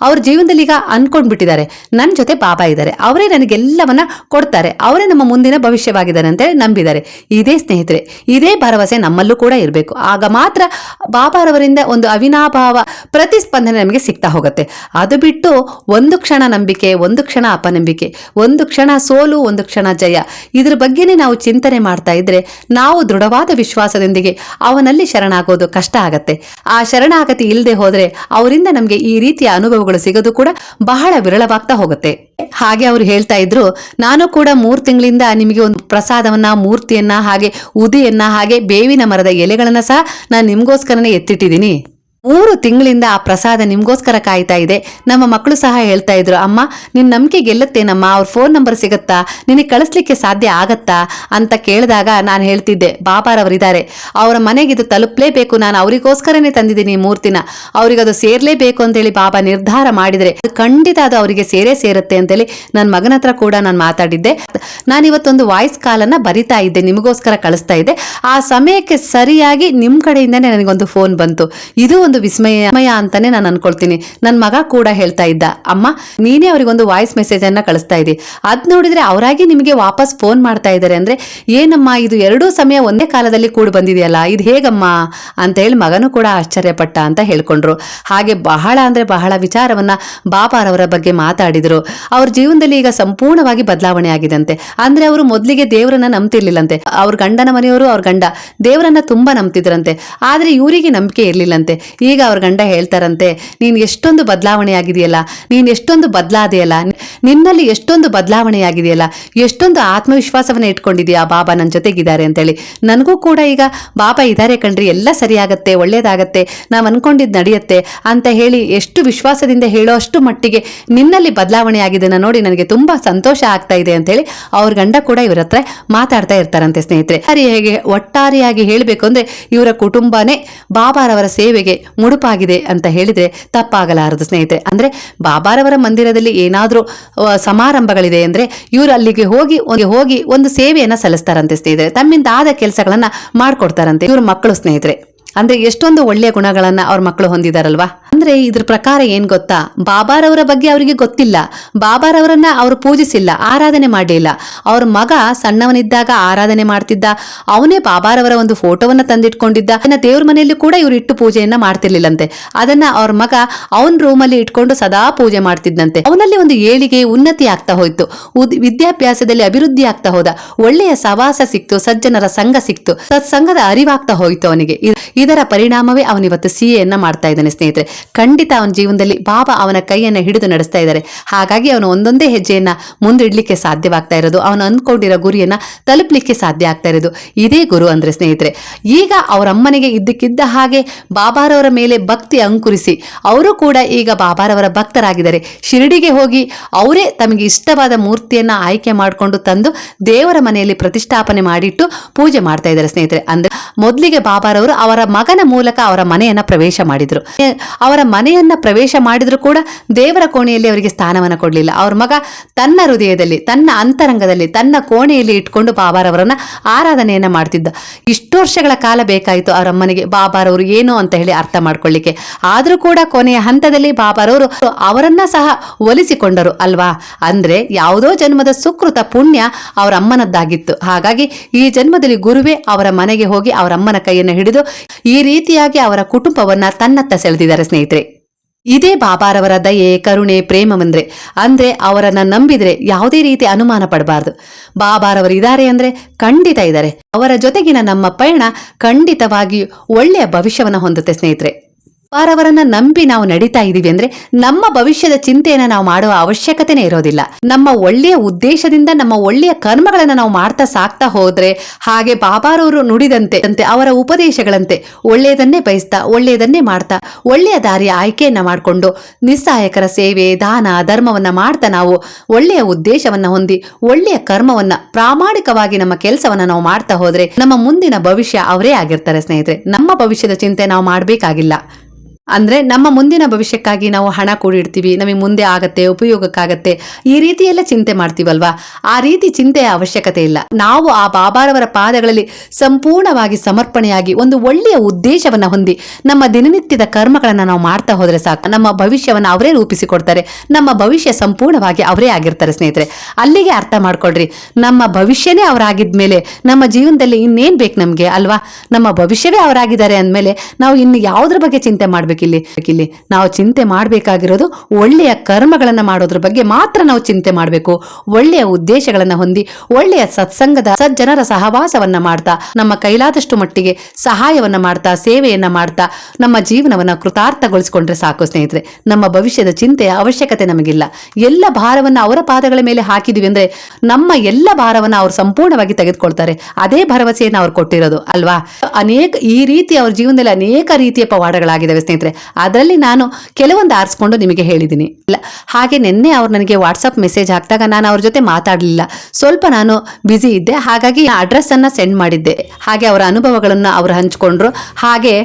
A: ಅವ್ರ ಜೀವನದಲ್ಲಿ ಈಗ ಅನ್ಕೊಂಡ್ಬಿಟ್ಟಿದ್ದಾರೆ. ನನ್ನ ಜೊತೆ ಬಾಬಾ ಇದ್ದಾರೆ. ಅವರೇ ನನಗೆಲ್ಲವನ್ನ ಕೊಡ್ತಾರೆ. ಅವರೇ ನಮ್ಮ ಮುಂದಿನ ಭವಿಷ್ಯವಾಗಿದ್ದಾರೆ ಅಂತ ನಂಬಿದ್ದಾರೆ. ಇದೇ ಸ್ನೇಹಿತರೆ, ಇದೇ ಭರವಸೆ ನಮ್ಮಲ್ಲೂ ಕೂಡ ಇರಬೇಕು. ಆಗ ಮಾತ್ರ ಬಾಬಾರವರಿಂದ ಒಂದು ಅವಿನಾಭಾವ ಪ್ರತಿಸ್ಪಂದನೆ ನಮಗೆ ಸಿಗ್ತಾ ಹೋಗುತ್ತೆ. ಅದು ಬಿಟ್ಟು ಒಂದು ಕ್ಷಣ ನಂಬಿಕೆ, ಒಂದು ಕ್ಷಣ ಅಪನಂಬಿಕೆ, ಒಂದು ಕ್ಷಣ ಸೋಲು, ಒಂದು ಕ್ಷಣ ಜಯ. ಇದ್ರ ಬಗ್ಗೆನೇ ನಾವು ಚಿಂತನೆ ಮಾಡ್ತಾ ಇದ್ರೆ ನಾವು ದೃಢವಾದ ವಿಶ್ವಾಸದೊಂದಿಗೆ ಅವನಲ್ಲಿ ಶರಣಾಗೋದು ಕಷ್ಟ ಆಗತ್ತೆ. ಆ ಶರಣಾಗತಿ ಇಲ್ಲದೆ ಹೋದರೆ ಅವರಿಂದ ನಮಗೆ ಈ ರೀತಿಯ ಅನುಭವಗಳು ಸಿಗೋದು ಕೂಡ ಬಹಳ ವಿರಳವಾಗ್ತಾ ಹೋಗುತ್ತೆ. ಹಾಗೆ ಅವ್ರು ಹೇಳ್ತಾ ಇದ್ರು, ನಾನು ಕೂಡ ಮೂರು ತಿಂಗಳಿಂದ ನಿಮಗೆ ಒಂದು ಪ್ರಸಾದವನ್ನ, ಮೂರ್ತಿಯನ್ನ, ಹಾಗೆ ಉದಿಯನ್ನ, ಹಾಗೆ ಬೇವಿನ ಮರದ ಎಲೆಗಳನ್ನ ಸಹ ನಾನು ನಿಮಗೋಸ್ಕರನೇ ಎತ್ತಿಟ್ಟಿದ್ದೀನಿ. ಮೂರು ತಿಂಗಳಿಂದ ಆ ಪ್ರಸಾದ ನಿಮ್ಗೋಸ್ಕರ ಕಾಯ್ತಾ ಇದೆ. ನಮ್ಮ ಮಕ್ಕಳು ಸಹ ಹೇಳ್ತಾ ಇದ್ರು, ಅಮ್ಮ, ನಿನ್ ನಂಬಿಕೆ ಗೆಲ್ಲುತ್ತೇನಮ್ಮ ಅವ್ರ ಫೋನ್ ನಂಬರ್ ಸಿಗತ್ತಾ? ನಿನಗೆ ಕಳಿಸ್ಲಿಕ್ಕೆ ಸಾಧ್ಯ ಆಗತ್ತಾ? ಅಂತ ಕೇಳಿದಾಗ ನಾನು ಹೇಳ್ತಿದ್ದೆ ಬಾಬಾರವರಿದ್ದಾರೆ ಅವರ ಮನೆಗೆ ಇದು ತಲುಪಲೇಬೇಕು, ನಾನು ಅವರಿಗೋಸ್ಕರನೇ ತಂದಿದ್ದೀನಿ ಈ ಮೂರ್ತಿನ ಸೇರ್ಲೇಬೇಕು ಅಂತೇಳಿ ಬಾಬಾ ನಿರ್ಧಾರ ಮಾಡಿದ್ರೆ ಅದು ಖಂಡಿತ ಅದು ಅವರಿಗೆ ಸೇರೇ ಸೇರುತ್ತೆ ಅಂತೇಳಿ ನನ್ನ ಮಗನ ಹತ್ರ ಕೂಡ ನಾನು ಮಾತಾಡಿದ್ದೆ. ನಾನು ಇವತ್ತೊಂದು ವಾಯ್ಸ್ ಕಾಲನ್ನ ಬರಿತಾ ಇದ್ದೆ, ನಿಮಗೋಸ್ಕರ ಕಳಿಸ್ತಾ ಇದ್ದೆ. ಆ ಸಮಯಕ್ಕೆ ಸರಿಯಾಗಿ ನಿಮ್ಮ ಕಡೆಯಿಂದನೇ ನನಗೊಂದು ಫೋನ್ ಬಂತು. ಇದು ಒಂದು ವಿಸ್ಮಯ ವಿಸ್ಮಯ ಅಂತಾನೆ ನಾನು ಅನ್ಕೊಳ್ತೀನಿ. ನನ್ನ ಮಗ ಕೂಡ ಹೇಳ್ತಾ ಇದ್ದ, ಅಮ್ಮ, ನೀನೇ ಅವರಿಗೊಂದು ವಾಯ್ಸ್ ಮೆಸೇಜ್ ಅನ್ನ ಕಳಿಸ್ತಾ ಇದ್ದಿ. ಅದ್ ನೋಡಿದ್ರೆ ಅವರಾಗಿ ನಿಮಗೆ ವಾಪಸ್ ಫೋನ್ ಮಾಡ್ತಾ ಇದ್ದಾರೆ ಅಂದ್ರೆ, ಏನಮ್ಮ, ಇದು ಎರಡೂ ಸಮಯ ಒಂದೇ ಕಾಲದಲ್ಲಿ ಕೂಡ ಬಂದಿದೆಯಲ್ಲ, ಇದು ಹೇಗಮ್ಮ? ಅಂತ ಹೇಳಿ ಮಗನೂ ಕೂಡ ಆಶ್ಚರ್ಯಪಟ್ಟ ಅಂತ ಹೇಳ್ಕೊಂಡ್ರು. ಹಾಗೆ ಬಹಳ ಅಂದ್ರೆ ಬಹಳ ವಿಚಾರವನ್ನ ಬಾಬಾರವರ ಬಗ್ಗೆ ಮಾತಾಡಿದ್ರು. ಅವ್ರ ಜೀವನದಲ್ಲಿ ಈಗ ಸಂಪೂರ್ಣವಾಗಿ ಬದಲಾವಣೆ ಆಗಿದಂತೆ. ಅಂದ್ರೆ ಅವರು ಮೊದಲಿಗೆ ದೇವರನ್ನ ನಂಬ್ತಿರ್ಲಿಲ್ಲಂತೆ. ಅವ್ರ ಗಂಡನ ಮನೆಯವರು ಅವ್ರ ಗಂಡ ದೇವರನ್ನ ತುಂಬಾ ನಂಬ್ತಿದ್ರಂತೆ. ಆದ್ರೆ ಇವರಿಗೆ ನಂಬಿಕೆ ಇರ್ಲಿಲ್ಲಂತೆ. ಈಗ ಅವ್ರ ಗಂಡ ಹೇಳ್ತಾರಂತೆ, ನೀನು ಎಷ್ಟೊಂದು ಬದಲಾವಣೆ ಆಗಿದೆಯಲ್ಲ ನೀನು ಎಷ್ಟೊಂದು ಬದಲಾದೆಯಲ್ಲ, ನಿನ್ನಲ್ಲಿ ಎಷ್ಟೊಂದು ಬದಲಾವಣೆ ಆಗಿದೆಯಲ್ಲ ಎಷ್ಟೊಂದು ಆತ್ಮವಿಶ್ವಾಸವನ್ನ ಇಟ್ಕೊಂಡಿದ್ಯಾ ಬಾಬಾ ನನ್ನ ಜೊತೆಗಿದ್ದಾರೆ ಅಂತೇಳಿ. ನನಗೂ ಕೂಡ ಈಗ ಬಾಬಾ ಇದ್ದಾರೆ ಕಣ್ರಿ, ಎಲ್ಲ ಸರಿಯಾಗತ್ತೆ ಒಳ್ಳೆಯದಾಗತ್ತೆ ನಾವು ಅಂದ್ಕೊಂಡಿದ್ದು ನಡೆಯುತ್ತೆ ಅಂತ ಹೇಳಿ ಎಷ್ಟು ವಿಶ್ವಾಸದಿಂದ ಹೇಳೋ ಅಷ್ಟು ಮಟ್ಟಿಗೆ ನಿನ್ನಲ್ಲಿ ಬದಲಾವಣೆ ಆಗಿದ್ದನ್ನು ನೋಡಿ ನನಗೆ ತುಂಬ ಸಂತೋಷ ಆಗ್ತಾ ಇದೆ ಅಂತ ಹೇಳಿ ಅವ್ರ ಗಂಡ ಕೂಡ ಇವರ ಹತ್ರ ಮಾತಾಡ್ತಾ ಇರ್ತಾರಂತೆ ಸ್ನೇಹಿತರೆ. ಸರಿ ಹೇಗೆ ಒಟ್ಟಾರೆಯಾಗಿ ಹೇಳಬೇಕು ಅಂದರೆ ಇವರ ಕುಟುಂಬನೇ ಬಾಬಾರವರ ಸೇವೆಗೆ ಮುಡುಪಾಗಿದೆ ಅಂತ ಹೇಳಿದ್ರೆ ತಪ್ಪಾಗಲಾರದು, ಸ್ನೇಹಿತರೆ. ಅಂದ್ರೆ ಬಾಬಾರವರ ಮಂದಿರದಲ್ಲಿ ಏನಾದ್ರೂ ಸಮಾರಂಭಗಳಿದೆ ಅಂದ್ರೆ ಇವರು ಅಲ್ಲಿಗೆ ಹೋಗಿ ಹೋಗಿ ಒಂದು ಸೇವೆಯನ್ನ ಸಲ್ಲಿಸ್ತಾರಂತೆ, ಸ್ನೇಹಿತರೆ. ತಮ್ಮಿಂದ ಆದ ಕೆಲಸಗಳನ್ನ ಮಾಡ್ಕೊಡ್ತಾರಂತೆ ಇವ್ರ ಮಕ್ಕಳು, ಸ್ನೇಹಿತರೆ. ಅಂದ್ರೆ ಎಷ್ಟೊಂದು ಒಳ್ಳೆಯ ಗುಣಗಳನ್ನ ಅವ್ರ ಮಕ್ಕಳು ಹೊಂದಿದಾರಲ್ವಾ? ಅಂದ್ರೆ ಇದ್ರ ಪ್ರಕಾರ ಏನ್ ಗೊತ್ತಾ? ಬಾಬಾರವರ ಬಗ್ಗೆ ಅವರಿಗೆ ಗೊತ್ತಿಲ್ಲ. ಬಾಬಾರವರನ್ನ ಅವರು ಪೂಜಿಸಿಲ್ಲ, ಆರಾಧನೆ ಮಾಡಲಿಲ್ಲ ಅವ್ರ ಮಗ ಸಣ್ಣವನಿದ್ದಾಗ ಆರಾಧನೆ ಮಾಡ್ತಿದ್ದ, ಅವನೇ ಬಾಬಾರವರ ಒಂದು ಫೋಟೋವನ್ನ ತಂದಿಟ್ಕೊಂಡಿದ್ದ. ಅದನ್ನ ದೇವ್ರ ಮನೆಯಲ್ಲಿ ಕೂಡ ಇವ್ರು ಇಟ್ಟು ಪೂಜೆಯನ್ನ ಮಾಡ್ತಿರ್ಲಿಲ್ಲಂತೆ. ಅದನ್ನ ಅವ್ರ ಮಗ ಅವನ್ ರೂಮಲ್ಲಿ ಇಟ್ಕೊಂಡು ಸದಾ ಪೂಜೆ ಮಾಡ್ತಿದ್ದಂತೆ ಅವನಲ್ಲಿ ಒಂದು ಏಳಿಗೆ ಉನ್ನತಿ ಆಗ್ತಾ ಹೋಯ್ತು. ವಿದ್ಯಾಭ್ಯಾಸದಲ್ಲಿ ಅಭಿವೃದ್ಧಿ ಆಗ್ತಾ ಹೋದ. ಒಳ್ಳೆಯ ಸವಾಸ ಸಿಕ್ತು, ಸಜ್ಜನರ ಸಂಘ ಸಿಕ್ತು. ಸತ್ಸಂಗದ ಅರಿವಾಗ್ತಾ ಹೋಯ್ತು ಅವನಿಗೆ. ಇದರ ಪರಿಣಾಮವೇ ಅವನಿವತ್ತು ಸಿ ಎನ್ನ ಮಾಡ್ತಾ ಇದ್ದಾನೆ ಸ್ನೇಹಿತರೆ. ಖಂಡಿತ ಅವನ ಜೀವನದಲ್ಲಿ ಬಾಬಾ ಅವನ ಕೈಯನ್ನು ಹಿಡಿದು ನಡೆಸ್ತಾ ಇದ್ದಾರೆ. ಹಾಗಾಗಿ ಅವನು ಒಂದೊಂದೇ ಹೆಜ್ಜೆಯನ್ನ ಮುಂದಿಡಲಿಕ್ಕೆ ಸಾಧ್ಯವಾಗ್ತಾ ಇರೋದು. ಅವನು ಅಂದ್ಕೊಂಡಿರೋ ಗುರಿಯನ್ನ ತಲುಪಲಿಕ್ಕೆ ಸಾಧ್ಯ ಆಗ್ತಾ ಇರೋದು. ಇದೇ ಗುರು ಅಂದ್ರೆ ಸ್ನೇಹಿತರೆ. ಈಗ ಅವರ ಅಮ್ಮನಿಗೆ ಇದ್ದಕ್ಕಿದ್ದ ಹಾಗೆ ಬಾಬಾರವರ ಮೇಲೆ ಭಕ್ತಿ ಅಂಕುರಿಸಿ ಅವರು ಕೂಡ ಈಗ ಬಾಬಾರವರ ಭಕ್ತರಾಗಿದ್ದಾರೆ. ಶಿರಡಿಗೆ ಹೋಗಿ ಅವರೇ ತಮಗೆ ಇಷ್ಟವಾದ ಮೂರ್ತಿಯನ್ನ ಆಯ್ಕೆ ಮಾಡಿಕೊಂಡು ತಂದು ದೇವರ ಮನೆಯಲ್ಲಿ ಪ್ರತಿಷ್ಠಾಪನೆ ಮಾಡಿಟ್ಟು ಪೂಜೆ ಮಾಡ್ತಾ ಇದ್ದಾರೆ ಸ್ನೇಹಿತರೆ. ಅಂದ್ರೆ ಮೊದಲಿಗೆ ಬಾಬಾರವರು ಅವರ ಮಗನ ಮೂಲಕ ಅವರ ಮನೆಯನ್ನ ಪ್ರವೇಶ ಮಾಡಿದ್ರು. ಅವರ ಮನೆಯನ್ನ ಪ್ರವೇಶ ಮಾಡಿದ್ರು ಕೂಡ ದೇವರ ಕೋಣೆಯಲ್ಲಿ ಅವರಿಗೆ ಸ್ಥಾನವನ್ನ ಕೊಡಲಿಲ್ಲ. ಅವ್ರ ಮಗ ತನ್ನ ಹೃದಯದಲ್ಲಿ, ತನ್ನ ಅಂತರಂಗದಲ್ಲಿ, ತನ್ನ ಕೋಣೆಯಲ್ಲಿ ಇಟ್ಕೊಂಡು ಬಾಬಾರವರನ್ನ ಆರಾಧನೆಯನ್ನ ಮಾಡ್ತಿದ್ದ. ಇಷ್ಟು ವರ್ಷಗಳ ಕಾಲ ಬೇಕಾಯಿತು ಅವರ ಅಮ್ಮನಿಗೆ ಬಾಬಾರವರು ಏನು ಅಂತ ಹೇಳಿ ಅರ್ಥ ಮಾಡ್ಕೊಳ್ಳಿಕ್ಕೆ ಆದ್ರೂ ಕೂಡ ಕೊನೆಯ ಹಂತದಲ್ಲಿ ಬಾಬಾರವರು ಅವರನ್ನ ಸಹ ಒಲಿಸಿಕೊಂಡರು ಅಲ್ವಾ? ಅಂದ್ರೆ ಯಾವುದೋ ಜನ್ಮದ ಸುಕೃತ ಪುಣ್ಯ ಅವರ ಅಮ್ಮನದ್ದಾಗಿತ್ತು. ಹಾಗಾಗಿ ಈ ಜನ್ಮದಲ್ಲಿ ಗುರುವೇ ಅವರ ಮನೆಗೆ ಹೋಗಿ ಅವರ ಅಮ್ಮನ ಕೈಯನ್ನು ಹಿಡಿದು ಈ ರೀತಿಯಾಗಿ ಅವರ ಕುಟುಂಬವನ್ನ ತನ್ನತ್ತ ಸೆಳೆದಿದ್ದಾರೆ ಸ್ನೇಹಿತರೆ. ಇದೇ ಬಾಬಾರವರ ದಯೆ, ಕರುಣೆ ಪ್ರೇಮವಂದ್ರೆ ಅಂದ್ರೆ ಅವರನ್ನ ನಂಬಿದ್ರೆ ಯಾವುದೇ ರೀತಿ ಅನುಮಾನ ಪಡಬಾರ್ದು. ಬಾಬಾರವರು ಇದ್ದಾರೆ ಅಂದ್ರೆ ಖಂಡಿತ ಇದ್ದಾರೆ. ಅವರ ಜೊತೆಗಿನ ನಮ್ಮ ಪಯಣ ಖಂಡಿತವಾಗಿ ಒಳ್ಳೆಯ ಭವಿಷ್ಯವನ್ನು ಹೊಂದುತ್ತೆ ಸ್ನೇಹಿತರೆ. ಬಾಬಾರವರನ್ನ ನಂಬಿ ನಾವು ನಡೀತಾ ಇದೀವಿ ಅಂದ್ರೆ ನಮ್ಮ ಭವಿಷ್ಯದ ಚಿಂತೆಯನ್ನ ನಾವು ಮಾಡುವ ಅವಶ್ಯಕತೆನೇ ಇರೋದಿಲ್ಲ. ನಮ್ಮ ಒಳ್ಳೆಯ ಉದ್ದೇಶದಿಂದ ನಮ್ಮ ಒಳ್ಳೆಯ ಕರ್ಮಗಳನ್ನ ನಾವು ಮಾಡ್ತಾ ಸಾಕ್ತಾ ಹೋದ್ರೆ ಹಾಗೆ ಬಾಬಾರವರು ನುಡಿದಂತೆ, ಅಂತೆ ಅವರ ಉಪದೇಶಗಳಂತೆ ಒಳ್ಳೆಯದನ್ನೇ ಬಯಸ್ತಾ, ಒಳ್ಳೆಯದನ್ನೇ ಮಾಡ್ತಾ, ಒಳ್ಳೆಯ ದಾರಿಯ ಆಯ್ಕೆಯನ್ನ ಮಾಡಿಕೊಂಡು ನಿಸ್ಸಹಾಯಕರ ಸೇವೆ, ದಾನ, ಧರ್ಮವನ್ನ ಮಾಡ್ತಾ ನಾವು ಒಳ್ಳೆಯ ಉದ್ದೇಶವನ್ನ ಹೊಂದಿ, ಒಳ್ಳೆಯ ಕರ್ಮವನ್ನ ಪ್ರಾಮಾಣಿಕವಾಗಿ ನಮ್ಮ ಕೆಲಸವನ್ನ ನಾವು ಮಾಡ್ತಾ ಹೋದ್ರೆ ನಮ್ಮ ಮುಂದಿನ ಭವಿಷ್ಯ ಅವರೇ ಆಗಿರ್ತಾರೆ ಸ್ನೇಹಿತರೆ. ನಮ್ಮ ಭವಿಷ್ಯದ ಚಿಂತೆ ನಾವು ಮಾಡಬೇಕಾಗಿಲ್ಲ. ಅಂದ್ರೆ ನಮ್ಮ ಮುಂದಿನ ಭವಿಷ್ಯಕ್ಕಾಗಿ ನಾವು ಹಣ ಕೂಡಿಡ್ತೀವಿ, ನಮಗೆ ಮುಂದೆ ಆಗತ್ತೆ, ಉಪಯೋಗಕ್ಕಾಗತ್ತೆ, ಈ ರೀತಿ ಎಲ್ಲ ಚಿಂತೆ ಮಾಡ್ತೀವಲ್ವಾ? ಆ ರೀತಿ ಚಿಂತೆಯ ಅವಶ್ಯಕತೆ ಇಲ್ಲ. ನಾವು ಆ ಬಾಬಾರವರ ಪಾದಗಳಲ್ಲಿ ಸಂಪೂರ್ಣವಾಗಿ ಸಮರ್ಪಣೆಯಾಗಿ ಒಂದು ಒಳ್ಳೆಯ ಉದ್ದೇಶವನ್ನ ಹೊಂದಿ, ನಮ್ಮ ದಿನನಿತ್ಯದ ಕರ್ಮಗಳನ್ನ ನಾವು ಮಾಡ್ತಾ ಹೋದ್ರೆ ಸಾಕು. ನಮ್ಮ ಭವಿಷ್ಯವನ್ನ ಅವರೇ ರೂಪಿಸಿಕೊಡ್ತಾರೆ. ನಮ್ಮ ಭವಿಷ್ಯ ಸಂಪೂರ್ಣವಾಗಿ ಅವರೇ ಆಗಿರ್ತಾರೆ ಸ್ನೇಹಿತರೆ. ಅಲ್ಲಿಗೆ ಅರ್ಥ ಮಾಡ್ಕೊಳ್ರಿ. ನಮ್ಮ ಭವಿಷ್ಯನೇ ಅವರಾಗಿದ್ಮೇಲೆ ನಮ್ಮ ಜೀವನದಲ್ಲಿ ಇನ್ನೇನ್ ಬೇಕು ನಮ್ಗೆ, ಅಲ್ವಾ? ನಮ್ಮ ಭವಿಷ್ಯವೇ ಅವರಾಗಿದ್ದಾರೆ ಅಂದಮೇಲೆ ನಾವು ಇನ್ನು ಯಾವುದ್ರ ಬಗ್ಗೆ ಚಿಂತೆ ಮಾಡ್ಬೇಕು? ಮಾಡ್ಬೇಕಿಲ್ಲಿ ಇಲ್ಲಿ ನಾವು ಚಿಂತೆ ಮಾಡಬೇಕಾಗಿರೋದು ಒಳ್ಳೆಯ ಕರ್ಮಗಳನ್ನು ಮಾಡೋದ್ರ ಬಗ್ಗೆ ಮಾತ್ರ ನಾವು ಚಿಂತೆ ಮಾಡಬೇಕು. ಒಳ್ಳೆಯ ಉದ್ದೇಶಗಳನ್ನು ಹೊಂದಿ, ಒಳ್ಳೆಯ ಸತ್ಸಂಗದ ಸಜ್ಜನರ ಸಹವಾಸವನ್ನ ಮಾಡ್ತಾ, ನಮ್ಮ ಕೈಲಾದಷ್ಟು ಮಟ್ಟಿಗೆ ಸಹಾಯವನ್ನ ಮಾಡ್ತಾ, ಸೇವೆಯನ್ನ ಮಾಡ್ತಾ, ನಮ್ಮ ಜೀವನವನ್ನ ಕೃತಾರ್ಥಗೊಳಿಸಿಕೊಂಡ್ರೆ ಸಾಕು ಸ್ನೇಹಿತರೆ. ನಮ್ಮ ಭವಿಷ್ಯದ ಚಿಂತೆಯ ಅವಶ್ಯಕತೆ ನಮಗಿಲ್ಲ. ಎಲ್ಲ ಭಾರವನ್ನ ಅವರ ಪಾದಗಳ ಮೇಲೆ ಹಾಕಿದ್ವಿ ಅಂದ್ರೆ ನಮ್ಮ ಎಲ್ಲ ಭಾರವನ್ನ ಅವರು ಸಂಪೂರ್ಣವಾಗಿ ತೆಗೆದುಕೊಳ್ತಾರೆ. ಅದೇ ಭರವಸೆಯನ್ನು ಅವ್ರು ಕೊಟ್ಟಿರೋದು, ಅಲ್ವಾ? ಅನೇಕ ಈ ರೀತಿ ಅವ್ರ ಜೀವನದಲ್ಲಿ ಅನೇಕ ರೀತಿಯ ಪವಾಡಗಳಾಗಿದ್ದಾವೆ ಸ್ನೇಹಿತರೆ. ಅದರಲ್ಲಿ ನಾನು ಕೆಲವೊಂದು ಆರಿಸ್ಕೊಂಡು ನಿಮಗೆ ಹೇಳಿದ್ದೀನಿ. ಇಲ್ಲ, ಹಾಗೆ ನಿನ್ನೆ ಅವ್ರು ನನಗೆ ವಾಟ್ಸಪ್ ಮೆಸೇಜ್ ಹಾಕಿದಾಗ ನಾನು ಅವ್ರ ಜೊತೆ ಮಾತಾಡಲಿಲ್ಲ. ಸ್ವಲ್ಪ ನಾನು ಬ್ಯುಸಿ ಇದ್ದೆ, ಹಾಗಾಗಿ ಅಡ್ರೆಸ್ ಅನ್ನ ಸೆಂಡ್ ಮಾಡಿದ್ದೆ. ಹಾಗೆ ಅವರ ಅನುಭವಗಳನ್ನು ಅವರು ಹಂಚಿಕೊಂಡ್ರು. ಹಾಗೆ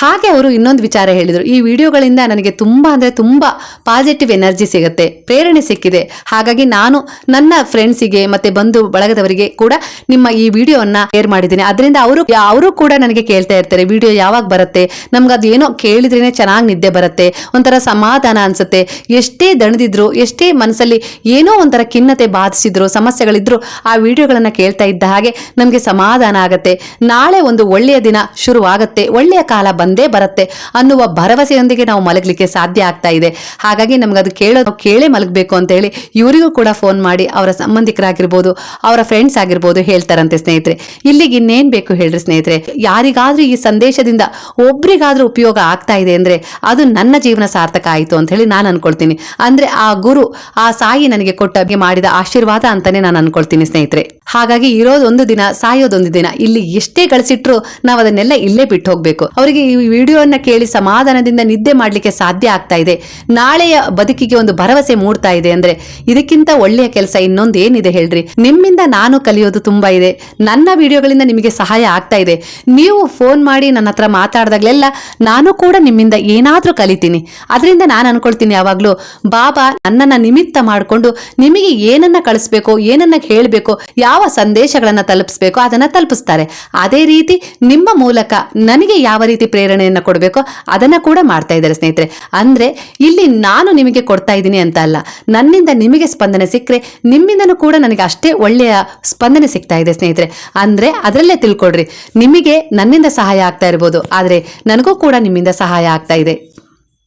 A: ಹಾಗೆ ಅವರು ಇನ್ನೊಂದು ವಿಚಾರ ಹೇಳಿದರು. ಈ ವಿಡಿಯೋಗಳಿಂದ ನನಗೆ ತುಂಬ ಅಂದರೆ ತುಂಬ ಪಾಸಿಟಿವ್ ಎನರ್ಜಿ ಸಿಗುತ್ತೆ, ಪ್ರೇರಣೆ ಸಿಕ್ಕಿದೆ. ಹಾಗಾಗಿ ನಾನು ನನ್ನ ಫ್ರೆಂಡ್ಸಿಗೆ ಮತ್ತೆ ಬಂಧು ಬಳಗದವರಿಗೆ ಕೂಡ ನಿಮ್ಮ ಈ ವಿಡಿಯೋವನ್ನು ಶೇರ್ ಮಾಡಿದ್ದೀನಿ. ಅದರಿಂದ ಅವರು ಅವರು ಕೂಡ ನನಗೆ ಕೇಳ್ತಾ ಇರ್ತಾರೆ, ವಿಡಿಯೋ ಯಾವಾಗ ಬರುತ್ತೆ? ನಮ್ಗೆ ಅದು ಏನೋ ಕೇಳಿದ್ರೇನೆ ಚೆನ್ನಾಗಿ ನಿದ್ದೆ ಬರುತ್ತೆ, ಒಂಥರ ಸಮಾಧಾನ ಅನ್ಸುತ್ತೆ. ಎಷ್ಟೇ ದಣದಿದ್ರು, ಎಷ್ಟೇ ಮನಸ್ಸಲ್ಲಿ ಏನೋ ಒಂಥರ ಖಿನ್ನತೆ ಬಾಧಿಸಿದ್ರು, ಸಮಸ್ಯೆಗಳಿದ್ರು, ಆ ವಿಡಿಯೋಗಳನ್ನು ಕೇಳ್ತಾ ಇದ್ದ ಹಾಗೆ ನಮಗೆ ಸಮಾಧಾನ ಆಗುತ್ತೆ. ನಾಳೆ ಒಂದು ಒಳ್ಳೆಯ ದಿನ ಶುರುವಾಗುತ್ತೆ. ಒಳ್ಳೆಯ ಕಾಲ ಬಂದೇ ಬರುತ್ತೆ ಅನ್ನುವ ಭರವಸೆಯೊಂದಿಗೆ ನಾವು ಮಲಗಲಿಕ್ಕೆ ಸಾಧ್ಯ ಆಗ್ತಾ ಇದೆ. ಹಾಗಾಗಿ ನಮ್ಗೆ ಅದು ಕೇಳೋ ಕೇಳೇ ಮಲಗಬೇಕು ಅಂತ ಹೇಳಿ ಇವರಿಗೂ ಕೂಡ ಫೋನ್ ಮಾಡಿ ಅವರ ಸಂಬಂಧಿಕರಾಗಿರ್ಬೋದು, ಅವರ ಫ್ರೆಂಡ್ಸ್ ಆಗಿರ್ಬೋದು ಹೇಳ್ತಾರಂತೆ ಸ್ನೇಹಿತರೆ. ಇಲ್ಲಿಗೆ ಇನ್ನೇನು ಬೇಕು ಹೇಳ್ರಿ ಸ್ನೇಹಿತರೆ? ಯಾರಿಗಾದ್ರೂ ಈ ಸಂದೇಶದಿಂದ ಒಬ್ರಿಗಾದ್ರೂ ಉಪಯೋಗ ಆಗ್ತಾ ಇದೆ ಅಂದ್ರೆ ಅದು ನನ್ನ ಜೀವನ ಸಾರ್ಥಕ ಆಯಿತು ಅಂತ ಹೇಳಿ ನಾನು ಅನ್ಕೊಳ್ತೀನಿ. ಅಂದ್ರೆ ಆ ಗುರು, ಆ ಸಾಯಿ ನನಗೆ ಕೊಟ್ಟ ಮಾಡಿದ ಆಶೀರ್ವಾದ ಅಂತಾನೆ ನಾನು ಅನ್ಕೊಳ್ತೀನಿ ಸ್ನೇಹಿತರೆ. ಹಾಗಾಗಿ ಇರೋದೊಂದು ದಿನ, ಸಾಯೋದೊಂದು ದಿನ, ಇಲ್ಲಿ ಎಷ್ಟೇ ಗಳಿಸಿಟ್ರು ನಾವು ಅದನ್ನೆಲ್ಲ ಇಲ್ಲೇ ಬಿಟ್ಟು ಹೋಗ್ಬೇಕು. ಅವರಿಗೆ ವಿಡಿಯೋನ ಕೇಳಿ ಸಮಾಧಾನದಿಂದ ನಿದ್ದೆ ಮಾಡಲಿಕ್ಕೆ ಸಾಧ್ಯ ಆಗ್ತಾ ಇದೆ. ನಾಳೆಯ ಬದುಕಿಗೆ ಒಂದು ಭರವಸೆ ಮೂಡ್ತಾ ಇದೆ ಅಂದ್ರೆ ಇದಕ್ಕಿಂತ ಒಳ್ಳೆಯ ಕೆಲಸ ಇನ್ನೊಂದು ಏನಿದೆ ಹೇಳ್ರಿ. ನಿಮ್ಮಿಂದ ನಾನು ಕಲಿಯೋದು ತುಂಬಾ ಇದೆ. ನನ್ನ ವಿಡಿಯೋಗಳಿಂದ ನಿಮಗೆ ಸಹಾಯ ಆಗ್ತಾ ಇದೆ. ನೀವು ಫೋನ್ ಮಾಡಿ ನನ್ನ ಹತ್ರ ಮಾತಾಡಿದಾಗಲೆಲ್ಲ ನಾನು ಕೂಡ ನಿಮ್ಮಿಂದ ಏನಾದ್ರೂ ಕಲಿತೀನಿ. ಅದರಿಂದ ನಾನು ಅನ್ಕೊಳ್ತೀನಿ ಯಾವಾಗಲೂ, ಬಾಬಾ, ನನ್ನನ್ನ ನಿಮಿತ್ತ ಮಾಡಿಕೊಂಡು ನಿಮಗೆ ಏನನ್ನ ಕಳಿಸ್ಬೇಕು, ಏನನ್ನ ಹೇಳಬೇಕು, ಯಾವ ಸಂದೇಶಗಳನ್ನು ತಲುಪಿಸ್ಬೇಕು ಅದನ್ನ ತಲುಪಿಸ್ತಾರೆ. ಅದೇ ರೀತಿ ನಿಮ್ಮ ಮೂಲಕ ನನಗೆ ಯಾವ ರೀತಿ ಪ್ರೇರಣೆಯನ್ನ ಕೊಡಬೇಕೋ, ಅದನ್ನ ಕೂಡ ಮಾಡ್ತಾ ಇದ್ದಾರೆ ಸ್ನೇಹಿತರೆ. ಅಂದ್ರೆ ಇಲ್ಲಿ ನಾನು ನಿಮಗೆ ಕೊಡ್ತಾ ಇದ್ದೀನಿ ಅಂತ ಅಲ್ಲ, ನನ್ನಿಂದ ನಿಮಗೆ ಸ್ಪಂದನೆ ಸಿಕ್ಕರೆ ನಿಮ್ಮಿಂದನೂ ಕೂಡ ನನಗೆ ಅಷ್ಟೇ ಒಳ್ಳೆಯ ಸ್ಪಂದನೆ ಸಿಗ್ತಾ ಇದೆ ಸ್ನೇಹಿತರೆ. ಅಂದ್ರೆ ಅದರಲ್ಲೇ ತಿಳ್ಕೊಡ್ರಿ ನಿಮಗೆ ನನ್ನಿಂದ ಸಹಾಯ ಆಗ್ತಾ ಇರ್ಬೋದು, ಆದ್ರೆ ನನಗೂ ಕೂಡ ನಿಮ್ಮಿಂದ ಸಹಾಯ ಆಗ್ತಾ ಇದೆ.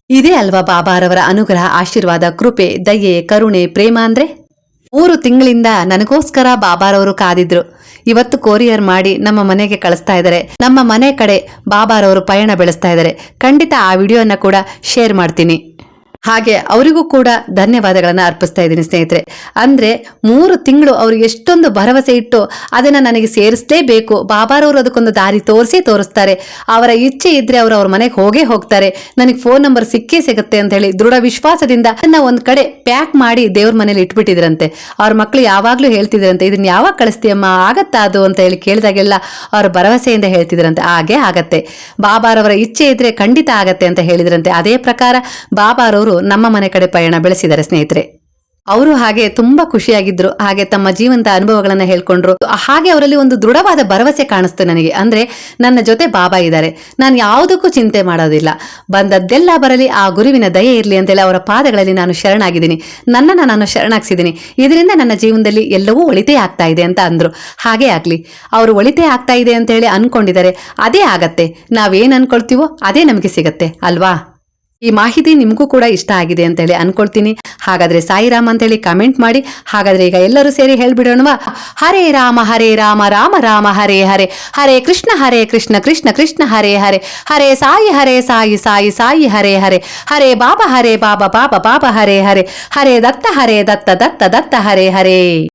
A: ಇದೇ ಅಲ್ವಾ ಬಾಬಾರವರ ಅನುಗ್ರಹ, ಆಶೀರ್ವಾದ, ಕೃಪೆ, ದಯೆ, ಕರುಣೆ, ಪ್ರೇಮ ಅಂದ್ರೆ? ಮೂರು ತಿಂಗಳಿಂದ ನನಗೋಸ್ಕರ ಬಾಬಾರವರು ಕಾದಿದ್ರು. ಇವತ್ತು ಕೊರಿಯರ್ ಮಾಡಿ ನಮ್ಮ ಮನೆಗೆ ಕಳಿಸ್ತಾ ಇದ್ದಾರೆ. ನಮ್ಮ ಮನೆ ಕಡೆ ಬಾಬಾರವರು ಪಯಣ ಬೆಳೆಸ್ತಾ ಇದ್ದಾರೆ. ಖಂಡಿತ ಆ ವಿಡಿಯೋನ ಕೂಡ ಶೇರ್ ಮಾಡ್ತೀನಿ. ಹಾಗೆ ಅವರಿಗೂ ಕೂಡ ಧನ್ಯವಾದಗಳನ್ನು ಅರ್ಪಿಸ್ತಾ ಇದ್ದೀನಿ ಸ್ನೇಹಿತರೆ. ಅಂದರೆ ಮೂರು ತಿಂಗಳು ಅವರು ಎಷ್ಟೊಂದು ಭರವಸೆ ಇಟ್ಟು ಅದನ್ನು ನನಗೆ ಸೇರಿಸಲೇಬೇಕು, ಬಾಬಾರವರು ಅದಕ್ಕೊಂದು ದಾರಿ ತೋರಿಸಿ ತೋರಿಸ್ತಾರೆ. ಅವರ ಇಚ್ಛೆ ಇದ್ದರೆ ಅವರು ಅವ್ರ ಮನೆಗೆ ಹೋಗೇ ಹೋಗ್ತಾರೆ. ನನಗೆ ಫೋನ್ ನಂಬರ್ ಸಿಕ್ಕೇ ಸಿಗುತ್ತೆ ಅಂತ ಹೇಳಿ ದೃಢ ವಿಶ್ವಾಸದಿಂದ ಅದನ್ನ ಒಂದು ಕಡೆ ಪ್ಯಾಕ್ ಮಾಡಿ ದೇವ್ರ ಮನೇಲಿ ಇಟ್ಬಿಟ್ಟಿದ್ರಂತೆ. ಅವ್ರ ಮಕ್ಕಳು ಯಾವಾಗಲೂ ಹೇಳ್ತಿದ್ರಂತೆ ಇದನ್ನ ಯಾವಾಗ ಕಳಿಸ್ತೀಯಮ್ಮ? ಆಗತ್ತಾ ಅದು? ಅಂತ ಹೇಳಿ ಕೇಳಿದಾಗೆಲ್ಲ ಅವ್ರ ಭರವಸೆಯಿಂದ ಹೇಳ್ತಿದ್ರಂತೆ. ಹಾಗೆ ಆಗತ್ತೆ. ಬಾಬಾರವರ ಇಚ್ಛೆ ಇದ್ರೆ ಖಂಡಿತ ಆಗತ್ತೆ ಅಂತ ಹೇಳಿದ್ರಂತೆ. ಅದೇ ಪ್ರಕಾರ ಬಾಬಾರವರು ನಮ್ಮ ಮನೆ ಕಡೆ ಪಯಣ ಬೆಳೆಸಿದ್ದಾರೆ ಸ್ನೇಹಿತರೆ. ಅವರು ಹಾಗೆ ತುಂಬಾ ಖುಷಿಯಾಗಿದ್ರು, ಹಾಗೆ ತಮ್ಮ ಜೀವಂತ ಅನುಭವಗಳನ್ನ ಹೇಳ್ಕೊಂಡ್ರು. ಹಾಗೆ ಅವರಲ್ಲಿ ಒಂದು ದೃಢವಾದ ಭರವಸೆ ಕಾಣಿಸ್ತು ನನಗೆ. ಅಂದ್ರೆ ನನ್ನ ಜೊತೆ ಬಾಬಾ ಇದ್ದಾರೆ. ನಾನು ಯಾವುದಕ್ಕೂ ಚಿಂತೆ ಮಾಡೋದಿಲ್ಲ. ಬಂದದ್ದೆಲ್ಲ ಬರಲಿ, ಆ ಗುರುವಿನ ದಯೆ ಇರಲಿ ಅಂತೇಳಿ ಅವರ ಪಾದಗಳಲ್ಲಿ ನಾನು ಶರಣಾಗಿದ್ದೀನಿ. ನನ್ನನ್ನು ನಾನು ಶರಣಾಗಿಸಿದ್ದೀನಿ. ಇದರಿಂದ ನನ್ನ ಜೀವನದಲ್ಲಿ ಎಲ್ಲವೂ ಒಳಿತೇ ಆಗ್ತಾ ಇದೆ ಅಂತ ಅಂದ್ರು. ಹಾಗೆ ಆಗ್ಲಿ. ಅವರು ಒಳಿತೇ ಆಗ್ತಾ ಇದೆ ಅಂತ ಹೇಳಿ ಅನ್ಕೊಂಡಿದ್ದಾರೆ. ಅದೇ ಆಗತ್ತೆ. ನಾವೇನ್ ಅನ್ಕೊಳ್ತೀವೋ ಅದೇ ನಮಗೆ ಸಿಗತ್ತೆ. ಅಲ್ವಾ? ಈ ಮಾಹಿತಿ ನಿಮಗೂ ಕೂಡ ಇಷ್ಟ ಆಗಿದೆ ಅಂತ ಹೇಳಿ ಅನ್ಕೊಳ್ತೀನಿ. ಹಾಗಾದ್ರೆ ಸಾಯಿರಾಮ್ ಅಂತ ಹೇಳಿ ಕಮೆಂಟ್ ಮಾಡಿ. ಹಾಗಾದ್ರೆ ಈಗ ಎಲ್ಲರೂ ಸೇರಿ ಹೇಳ್ಬಿಡೋಣವಾ ಹರೇ ರಾಮ ಹರೇ ರಾಮ ರಾಮ ರಾಮ, ಹರೇ ಹರೇ. ಹರೇ ಕೃಷ್ಣ ಹರೇ ಕೃಷ್ಣ ಕೃಷ್ಣ ಕೃಷ್ಣ, ಹರೇ ಹರೇ. ಹರೇ ಸಾಯಿ ಹರೇ ಸಾಯಿ ಸಾಯಿ ಸಾಯಿ, ಹರೇ ಹರೇ. ಹರೇ ಬಾಬಾ ಹರೇ ಬಾಬಾ ಬಾಬಾ ಬಾಬಾ, ಹರೇ ಹರೇ. ಹರೇ ದತ್ತ ಹರೇ ದತ್ತ ದತ್ತ ದತ್ತ, ಹರೇ ಹರೇ.